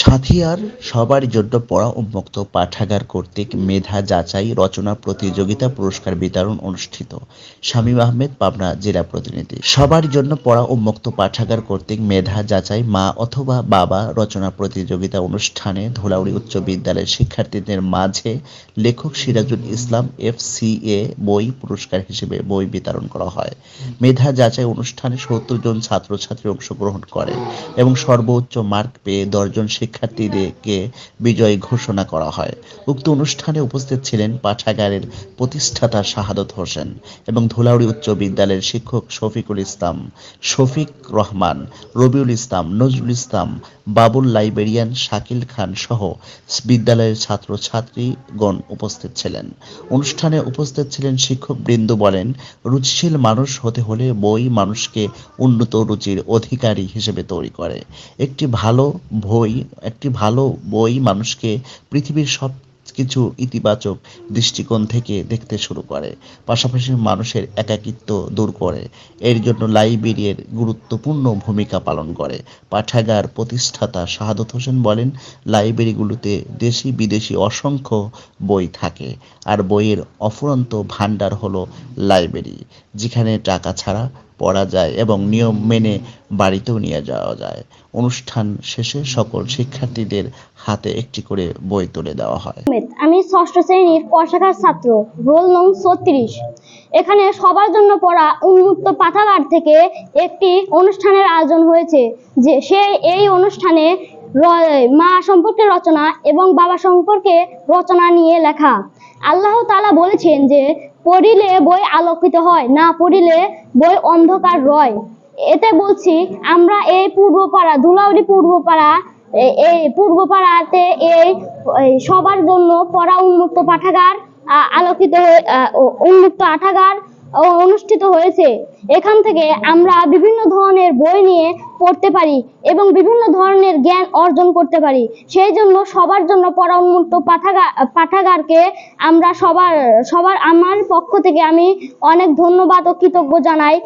উখিয়ার সবার জন্য পড়া উন্মুক্ত পাঠাগার কর্তৃক মেধা যাচাই, রচনা, প্রতিযোগিতা, পুরস্কার বিতরণ অনুষ্ঠিত। শামীম আহমেদ, পাবনা জেলা প্রতিনিধি। সবার জন্য পড়া উন্মুক্ত পাঠাগার কর্তৃক মেধা যাচাই, মা অথবা বাবা রচনা প্রতিযোগিতা অনুষ্ঠানে ধুলাউড়ি উচ্চ বিদ্যালয়ের শিক্ষার্থীদের মাঝে লেখক সিরাজুল ইসলাম এফ এ বই পুরস্কার হিসেবে বই বিতরণ করা হয়। মেধা যাচাই অনুষ্ঠানে সত্তর জন ছাত্রছাত্রী অংশগ্রহণ করে এবং সর্বোচ্চ মার্ক পেয়ে দশজন শিক্ষার্থীদেরকে বিজয়ী ঘোষণা করা হয়। উক্ত অনুষ্ঠানে উপস্থিত ছিলেন পাঠাগারের প্রতিষ্ঠাতা শাহাদত হোসেন এবং ধুলাউড়ি উচ্চ বিদ্যালয়ের শিক্ষক শফিকুল ইসলাম, শফিক রহমান, রবিউল ইসলাম, নজরুল ইসলাম, বাবুল লাইব্রেরিয়ান শাকিল খান সহ বিদ্যালয়ের ছাত্রছাত্রীগণ উপস্থিত ছিলেন। অনুষ্ঠানে উপস্থিত ছিলেন শিক্ষক বৃন্দ বলেন, রুচিশীল মানুষ হতে হলে বই মানুষকে উন্নত রুচির অধিকারী হিসেবে তৈরি করে। একটি ভালো বই একটি ভালো বই মানুষকে পৃথিবীর সব কিছু ইতিবাচক দৃষ্টিকোণ থেকে দেখতে শুরু করে, পাশাপাশি মানুষের একাকিত্ব দূর করে। এর জন্য লাইব্রেরির গুরুত্বপূর্ণ ভূমিকা পালন করে। পাঠাগার প্রতিষ্ঠাতা শাহাদত হোসেন বলেন লাইব্রেরিগুলোতে দেশি বিদেশি অসংখ্য বই থাকে, আর বইয়ের অফুরন্ত ভাণ্ডার হলো লাইব্রেরি যেখানে টাকা ছাড়া পড়া যায় এবং নিয়ম মেনে বাড়িতেও নিয়ে যাওয়া যায়। অনুষ্ঠান শেষে সকল শিক্ষার্থীদের হাতে একটি করে বই তুলে দেওয়া হয়। আমি ষষ্ঠ শ্রেণির ক শাখার ছাত্র, রোল নং ছত্রিশ। এখানে সবার জন্য পড়া উন্মুক্ত পাঠাগার থেকে একটি অনুষ্ঠানের আয়োজন হয়েছে, যে সে এই অনুষ্ঠানে মা সম্পর্কে রচনা এবং বাবা সম্পর্কে রচনা নিয়ে লেখা। আল্লাহ তালা বলেছেন যে, পড়িলে বই আলোকিত হয়, না পড়িলে বই অন্ধকার রয়। এতে বলছি, আমরা এই পূর্বপাড়া, ধুলাউড়ি পূর্বপাড়া এই পূর্বপাড়াতে এই সবার জন্য পড়া উন্মুক্ত পাঠাগার আলোকিত উন্মুক্ত পাঠাগার অনুষ্ঠিত হয়েছে। এখান থেকে আমরা বিভিন্ন ধরনের বই নিয়ে পড়তে পারি এবং বিভিন্ন ধরনের জ্ঞান অর্জন করতে পারি। সেই জন্য সবার জন্য পড়া উন্মুক্ত পাঠাগার পাঠাগারকে আমরা সবার সবার, আমার পক্ষ থেকে আমি অনেক ধন্যবাদ ও কৃতজ্ঞ জানাই।